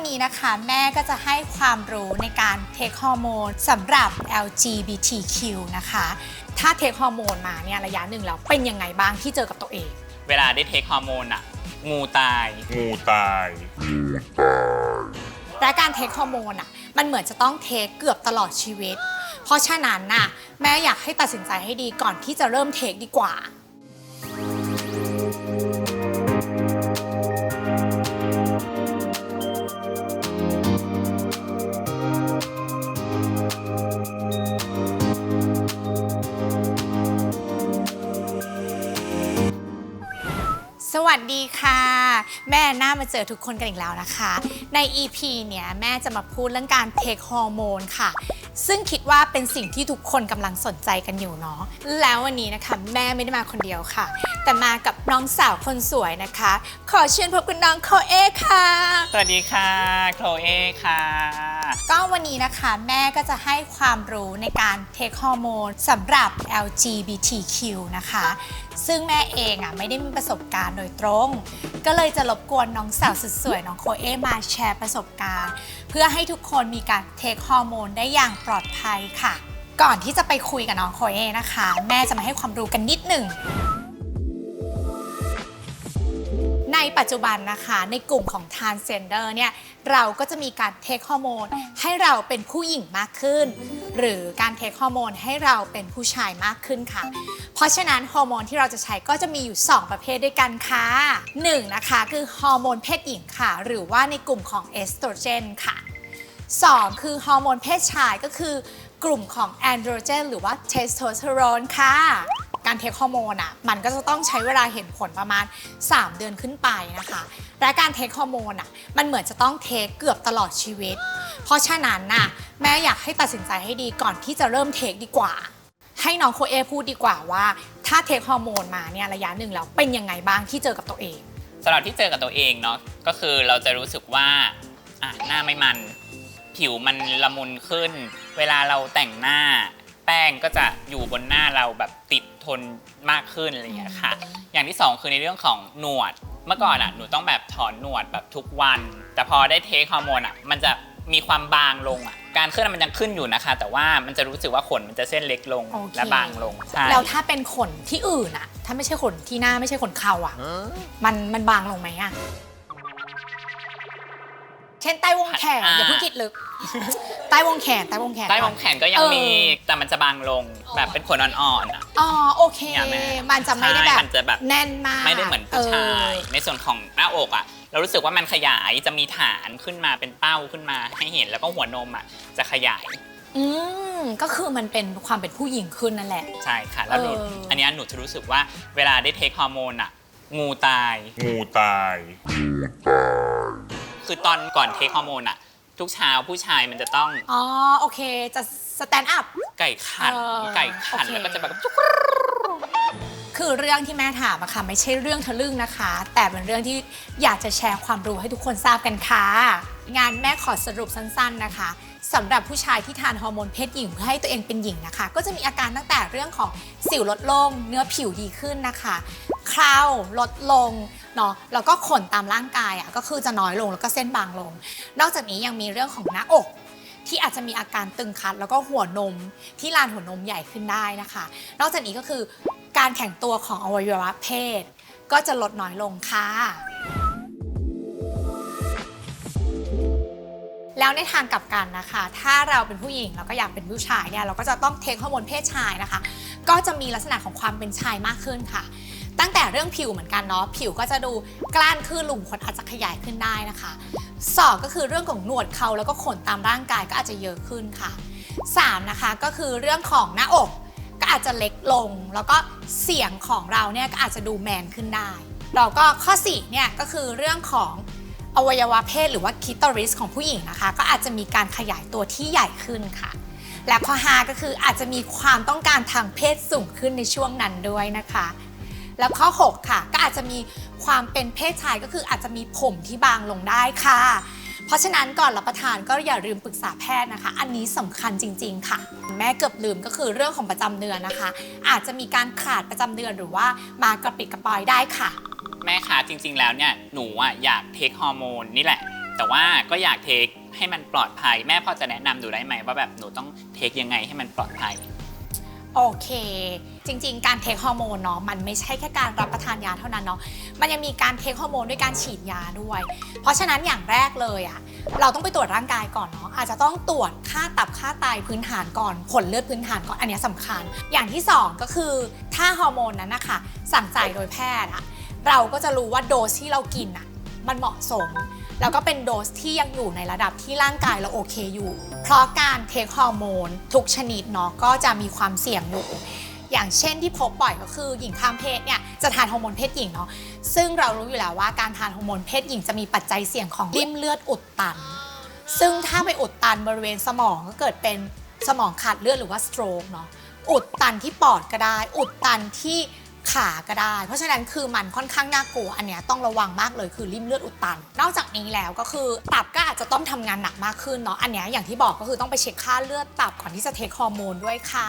วันนี้นะคะแม่ก็จะให้ความรู้ในการเทคฮอร์โมนสำหรับ LGBTQ นะคะ ถ้าเทคฮอร์โมนมาเนี่ยระยะหนึ่งแล้วเป็นยังไงบ้างที่เจอกับตัวเอง เวลาได้เทคฮอร์โมนอะงูตาย งูตายและการเทคฮอร์โมนอะมันเหมือนจะต้องเทคเกือบตลอดชีวิต เพราะฉะนั้นน่ะแม่อยากให้ตัดสินใจให้ดีก่อนที่จะเริ่มเทคดีกว่า วัสดีค่ะ แม่น่ามาเจอทุกคนกันอีกแล้วนะคะ ใน EP เนี่ยแม่จะมาพูดเรื่องการเทคฮอร์โมนค่ะ ซึ่งคิดว่าเป็นสิ่งที่ทุกคนกำลังสนใจกันอยู่เนาะแล้ววันนี้นะคะ แม่ไม่ได้มาคนเดียวค่ะ แต่มากับน้องสาวคนสวยนะคะ ขอเชิญพบกับน้องโคเอค่ะ สวัสดีค่ะโคลเอค่ะ ก็วันนี้นะคะแม่ก็จะให้ความรู้ในการเทคฮอร์โมนสำหรับ LGBTQ นะคะ ซึ่งแม่เองอะไม่ได้มีประสบการณ์โดยตรง ก็เลยจะรบกวนน้องสาวสุดสวยน้องโคเอมาแชร์ประสบการณ์ เพื่อให้ทุกคนมีการเทคฮอร์โมนได้อย่างปลอดภัยค่ะ ก่อนที่จะไปคุยกับน้องโคเอนะคะ แม่จะมาให้ความรู้กันนิดหนึ่ง ในปัจจุบันนะคะในกลุ่มของ transgender เนี่ยเราก็จะมีการเทคฮอร์โมนให้เราเป็นผู้หญิงมากขึ้น หรือการเทคฮอร์โมนให้เราเป็นผู้ชายมากขึ้นค่ะ เพราะฉะนั้นฮอร์โมนที่เราจะใช้ก็จะมีอยู่ 2 ประเภทด้วยกันค่ะ 1 นะคะคือฮอร์โมนเพศหญิงค่ะ หรือว่าในกลุ่มของเอสโตรเจนค่ะ 2 คือฮอร์โมนเพศชายก็คือกลุ่มของแอนโดรเจนหรือว่าเทสโทสเตอโรนค่ะ การเทคฮอร์โมนอะมันก็จะต้องใช้เวลาเห็นผลประมาณ 3 เดือนขึ้นไปนะคะ และการเทคฮอร์โมนอะมันเหมือนจะต้องเทคเกือบตลอดชีวิต เพราะฉะนั้นน่ะแม่อยากให้ตัดสินใจให้ดีก่อนที่จะเริ่มเทคดีกว่า ให้น้องโคเอพูดดีกว่าว่า ถ้าเทคฮอร์โมนมาเนี่ยระยะหนึ่งแล้วเป็นยังไงบ้างที่เจอกับตัวเองสำหรับที่เจอกับตัวเองเนาะก็คือเราจะรู้สึกว่าอะหน้าไม่มัน ผิวมันละมุนขึ้น เวลาเราแต่งหน้า แป้งก็จะอยู่บนหน้าเราแบบติด ทนมากขึ้นอะไรอย่างเงี้ยค่ะ อย่างที่สองคือในเรื่องของหนวด เมื่อก่อนอะหนูต้องแบบถอนหนวดแบบทุกวัน แต่พอได้เทคฮอร์โมนอะมันจะมีความบางลงอะ การขึ้นมันยังขึ้นอยู่นะคะ แต่ว่ามันจะรู้สึกว่าขนมันจะเส้นเล็กลงโอเค และบางลงใช่แล้วถ้าเป็นขนที่อื่นอะถ้าไม่ใช่ขนที่หน้าไม่ใช่ขนเข่าอะมันมันบางลงไหมอะ เช่นใต้วงแขนอ่าอย่าเพิ่งคิดลึก ใต้วงแขนใต้วงแขน ใต้วงแขนก็ยังเออมีแต่มันจะบางลงแบบเป็นขนอ่อนๆอะ อ๋อโอเคเนี่ยแม่มันจะไม่ได้แบใช่บมันจะแบบ แน่นมากไม่ได้เหมือนผู้ชายเออในส่วนของหน้าอกอะ เรารู้สึกว่ามันขยายจะมีฐานขึ้นมาเป็นเป้าขึ้นมาให้เห็นแล้วก็หัวนมอะจะขยายอืมก็คือมันเป็นความเป็นผู้หญิงขึ้นนั่นแหละ ใช่ค่ะ แล้วหนูเอออั อันเนี้ยหนูจะรู้สึกว่าเวลาได้เทคฮอร์โมนอะงูตาย งูตาย คือตอนก่อนเทคฮอร์โมนอะทุกเช้าผู้ชายมันจะต้องอ๋อโอเคจะสแตนด์อัพ ไก่ขัน เออไก่ขันโอเค แล้วก็จะแบบจุ๊กคือเรื่องที่แม่ถามอะค่ะ ไม่ใช่เรื่องทะลึ่งนะคะ แต่เป็นเรื่องที่อยากจะแชร์ความรู้ให้ทุกคนทราบกันค่ะ งานแม่ขอสรุปสั้นๆนะคะสำหรับผู้ชายที่ทานฮอร์โมนเพศหญิงเพื่อให้ตัวเองเป็นหญิงนะคะ ก็จะมีอาการตั้งแต่เรื่องของสิวลดลง เนื้อผิวดีขึ้นนะคะ คราวลดลงเนาะแล้วก็ขนตามร่างกายอะก็คือจะน้อยลงแล้วก็เส้นบางลง นอกจากนี้ยังมีเรื่องของหน้าอกที่อาจจะมีอาการตึงคัดแล้วก็หัวนมที่ลานหัวนมใหญ่ขึ้นได้นะคะ นอกจากนี้ก็คือการแข็งตัวของอวัยวะเพศ ก็จะลดน้อยลงค่ะ แล้วในทางกลับกันนะคะ ถ้าเราเป็นผู้หญิงแล้วก็อยากเป็นผู้ชายเนี่ยเราก็จะต้องเทคฮอร์โมนเพศชายนะคะ ก็จะมีลักษณะของความเป็นชายมากขึ้นค่ะ ตั้งแต่เรื่องผิวเหมือนกันเนาะผิวก็จะดูกล้านขึ้นหลุมขนอาจจะขยายขึ้นได้นะคะสองก็คือเรื่องของหนวดเขาแล้วก็ขนตามร่างกายก็อาจจะเยอะขึ้นค่ะสามนะคะก็คือเรื่องของหน้าอกก็อาจจะเล็กลง แล้วก็เสียงของเราเนี่ยก็อาจจะดูแมนขึ้นได้เราก็ข้อ4เนี่ยก็คือเรื่องของอวัยวะเพศหรือว่าคิตอริสของผู้หญิงนะคะ ก็อาจจะมีการขยายตัวที่ใหญ่ขึ้นค่ะ และข้อ5ก็คืออาจจะมีความต้องการทางเพศสูงขึ้นในช่วงนั้นด้วยนะคะ แล้วข้อ 6 ค่ะ ก็อาจจะมีความเป็นเพศชายก็คืออาจจะมีผมที่บางลงได้ค่ะ เพราะฉะนั้นก่อนรับประทานก็อย่าลืมปรึกษาแพทย์นะคะ อันนี้สำคัญจริง ๆ ค่ะ แม่เกือบลืมก็คือเรื่องของประจำเดือนนะคะ อาจจะมีการขาดประจำเดือนหรือว่ามากระปิดกระปอยได้ค่ะ แม่คะจริง ๆ แล้วเนี่ยหนูอะอยากเทคฮอร์โมนนี่แหละ แต่ว่าก็อยากเทคให้มันปลอดภัย แม่พอจะแนะนำดูได้ไหมว่าแบบหนูต้องเทคยังไงให้มันปลอดภัย โอเค จริงๆ การเทคฮอร์โมนเนาะมันไม่ใช่แค่การรับประทานยาเท่านั้นเนาะมันยังมีการเทคฮอร์โมนด้วยการฉีดยาด้วย เพราะฉะนั้นอย่างแรกเลยอะเราต้องไปตรวจร่างกายก่อนเนาะอาจจะต้องตรวจค่าตับค่าไตพื้นฐานก่อน ผลเลือดพื้นฐานก่อนอันนี้ยสำคัญ อย่างที่สองก็คือถ้าฮอร์โมนนั้นนะคะสั่งจ่ายโดยแพทย์อะเราก็จะรู้ว่าโดสที่เรากินอะมันเหมาะสม แล้วก็เป็นโดสที่ยังอยู่ในระดับที่ร่างกายเราโอเคอยู่ เพราะการเทคฮอร์โมนทุกชนิดเนาะก็จะมีความเสี่ยงอยู่อย่างเช่นที่พบบ่อยก็คือหญิงข้ามเพศเนี่ยจะทานฮอร์โมนเพศหญิงเนาะซึ่งเรารู้อยู่แล้วว่าการทานฮอร์โมนเพศหญิงจะมีปัจจัยเสี่ยงของริ่มเลือดอุดตัน ซึ่งถ้าไปอุดตันบริเวณสมองก็เกิดเป็นสมองขาดเลือดหรือว่าสโตรกเนาะอุดตันที่ปอดก็ได้ อุดตันที่ ขาก็ได้ เพราะฉะนั้นคือมันค่อนข้างน่ากลัวอันเนี้ยต้องระวังมากเลยคือริ่มเลือดอุดตัน นอกจากนี้แล้วก็คือตับก็อาจจะต้องทำงานหนักมากขึ้นเนาะอันเนี้ยอย่างที่บอกก็คือต้องไปเช็คค่าเลือดตับก่อนที่จะเทคฮอร์โมนด้วยค่ะ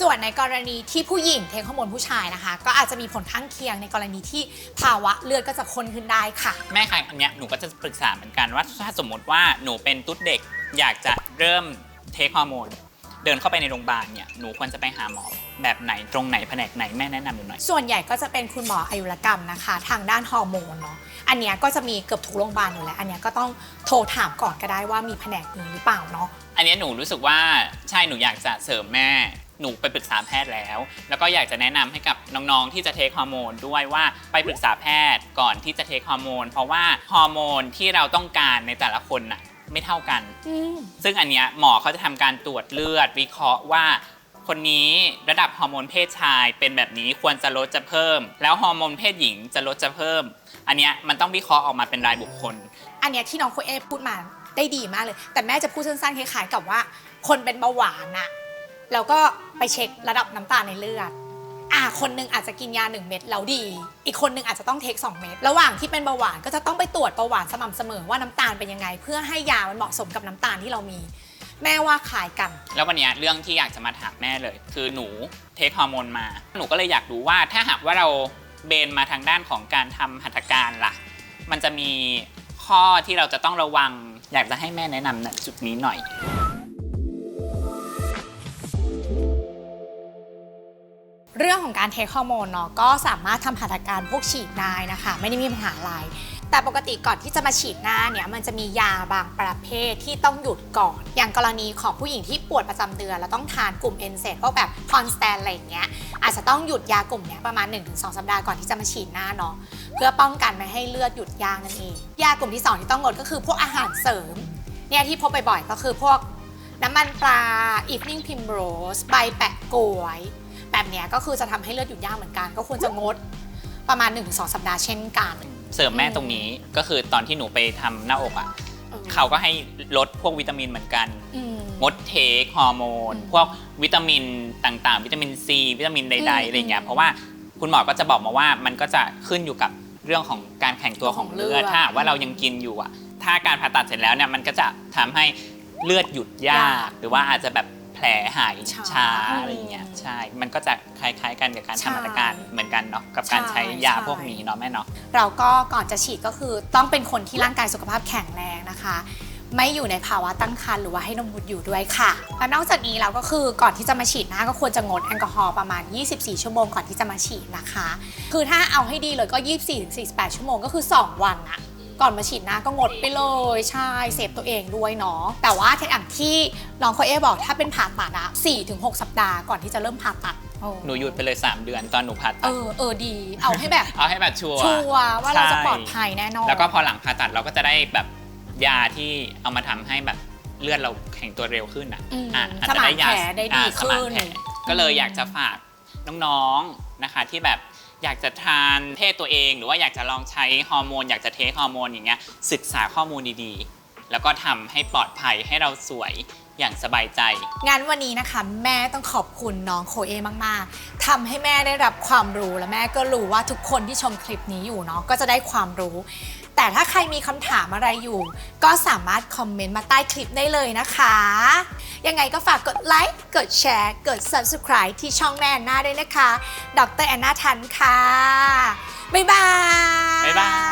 ส่วนในกรณีที่ผู้หญิงเทคฮอร์โมนผู้ชายนะคะ ก็อาจจะมีผลข้างเคียงในกรณีที่ภาวะเลือดก็จะข้นขึ้นได้ค่ะ แม่คะอันเนี้ยหนูก็จะปรึกษาเหมือนกันว่าถ้าสมมติว่าหนูเป็นตุ๊ดเด็กอยากจะเริ่มเทคฮอร์โมน เดินเข้าไปในโรงพยาบาลเนี่ยหนูควรจะไปหาหมอแบบไหนตรงไหนแผนกไหนแม่แนะนำหนูหน่อยส่วนใหญ่ก็จะเป็นคุณหมออายุรกรรมนะคะ ทางด้านฮอร์โมนเนาะอันเนี้ยก็จะมีเกือบทุกโรงพยาบาลอยู่แล้ว อันเนี้ยก็ต้องโทรถามก่อนก็ได้ว่ามีแผนกนี้หรือเปล่าเนาะอันเนี้ยหนูรู้สึกว่าใช่หนูอยากจะเสริมแม่หนูไปปรึกษาแพทย์แล้ว แล้วก็อยากจะแนะนำให้กับน้องๆที่จะเทคฮอร์โมนด้วยว่าไปปรึกษาแพทย์ก่อนที่จะเทคฮอร์โมนเพราะว่าฮอร์โมนที่เราต้องการในแต่ละคนน่ะ ไม่เท่ากันอืมซึ่งอันเนี้ยหมอเขาจะทำการตรวจเลือดวิเคราะห์ว่า คนนี้ระดับฮอร์โมนเพศชายเป็นแบบนี้ควรจะลดจะเพิ่ม แล้วฮอร์โมนเพศหญิงจะลดจะเพิ่ม อันเนี้ยมันต้องวิเคราะห์ออกมาเป็นรายบุคคล อันเนี้ยที่น้องโคเอพูดมาได้ดีมากเลย แต่แม่จะพูดสั้นๆคล้ายๆกับว่า คนเป็นเบาหวานอะแล้วก็ไปเช็คระดับน้ำตาลในเลือด อ่าคนหนึงอาจจะกินยา 1 เม็ดแล้วดี อีกคนหนึงอาจจะต้องเทค2เม็ดระหว่างที่เป็นเบาหวานก็จะต้องไปตรวจเบาหวานสม่ำเสมอว่าน้ำตาลเป็นยังไง เพื่อให้ยามันเหมาะสมกับน้ำตาลที่เรามี แม่ว่าขายกัน แล้ววันนี้เรื่องที่อยากจะมาถามแม่เลย คือหนูเทคฮอร์โมนมา หนูก็เลยอยากรู้ว่าถ้าหากว่าเราเบนมาทางด้านของการทำหัตถการล่ะ มันจะมีข้อที่เราจะต้องระวัง อยากจะให้แม่แนะนำณจุดนี้หน่อย เรื่องของการเทคฮอร์โมนเนาะก็สามารถทำหัตถการพวกฉีดได้นะคะ ไม่ได้มีปัญหาอะไร แต่ปกติก่อนที่จะมาฉีดหน้าเนี่ยมันจะมียาบางประเภทที่ต้องหยุดก่อน อย่างกรณีของผู้หญิงที่ปวดประจำเดือน แล้วต้องทานกลุ่มเอนเซพวกแบบคอนสแตนอะไรอย่างเงี้ยอาจจะต้องหยุดยากลุ่มเนี้ยประมาณ 1-2 สัปดาห์ก่อนที่จะมาฉีดหน้าเนาะเพื่อป้องกันไม่ให้เลือดหยุดยางนั่นเองยากลุ่มที่สองที่ต้องงดก็คือพวกอาหารเสริมเนี่ยที่พบบ่อยๆก็คือพวกน้ำมันปลา evening primrose ใบแปะกล้วย แบบเนี้ยก็คือจะทำให้เลือดหยุดยากเหมือนกัน ก็ควรจะงดประมาณ 1-2 สัปดาห์เช่นกัน เสริมแม่ตรงนี้ก็คือตอนที่หนูไปทำหน้าอกอะออเขาก็ให้ลดพวกวิตามินเหมือนกัน อืม งดเทคฮอร์โมน อืมพวกวิตามินต่างๆ วิตามินซีวิตามินใอืดมๆอะไรเงี้อืยมเพราะว่าคุณหมอก็จะบอกมาว่ามันก็จะขึ้นอยู่กับเรื่องของการแข็งตัวของเลือดของเลือดถ้าหากว่าเรายังกินอยู่อะถ้าการผ่าตัดเสร็จแล้วเนี่ยมันก็จะทำให้เลือดหยุดยากหรือว่าอาจจะแบบแผลหายช้าอะไรเงี้ยใช่ มันก็จะคล้ายๆกันกับการทำมาตรการเหมือนกันเนาะกับการใช้ยาพวกนี้เนาะแม่เนาะเราก็ก่อนจะฉีดก็คือต้องเป็นคนที่ร่างกายสุขภาพแข็งแรงนะคะ ไม่อยู่ในภาวะตั้งครรภ์หรือว่าให้นมบุตรอยู่ด้วยค่ะและนอกจากนี้เราก็คือก่อนที่จะมาฉีดหน้าก็ควรจะงดแอลกอฮอล์ประมาณ 24 ชั่วโมงก่อนที่จะมาฉีดนะคะ คือถ้าเอาให้ดีเลยก็ 24-48 ชั่วโมงก็คือ 2 วันอะ ก่อนมาฉีดหน้าก็งดไปเลยใช่เซฟตัวเองด้วยเนาะแต่ว่าอย่างที่น้องโคเอบอกถ้าเป็นผ่าตัดอะ4-6สัปดาห์ก่อนที่จะเริ่มผ่าตัดโอ้หนูหยุดไปเลย 3 เดือนตอนหนูผ่าเอตัดอเออดี เอาให้แบบ เอาให้แบบชัวร์ชัวร์ว่าเราจะใช่ปลอดภัยแน่นอน แล้วก็พอหลังผ่าตัดเราก็จะได้แบบยาที่เอามาทำให้แบบเลือดเราแข็งตัวเร็วขึ้นอะอืมอะอาจสจะมานได้ยาแผลได้ดีอ่าสมานขึ้นแผลก็เลยอยากจะฝากน้องๆนะคะที่แบบ อยากจะทานเพศตัวเอง หรือว่าอยากจะลองใช้ฮอร์โมน อยากจะเทคฮอร์โมนอย่างเงี้ยศึกษาข้อมูลดีๆ แล้วก็ทำให้ปลอดภัยให้เราสวยอย่างสบายใจงั้นวันนี้นะคะแม่ต้องขอบคุณน้องโคเอมาก ๆทำให้แม่ได้รับความรู้และแม่ก็รู้ว่าทุกคนที่ชมคลิปนี้อยู่เนาะก็จะได้ความรู้ แต่ถ้าใครมีคำถามอะไรอยู่ ก็สามารถคอมเมนต์มาใต้คลิปได้เลยนะคะ ยังไงก็ฝากกดไลค์ กดแชร์ กด subscribe ที่ช่องแม่แอนนาด้วยนะคะ ดรแอนนาทันค่ะ บ๊ายบาย บ๊ายบาย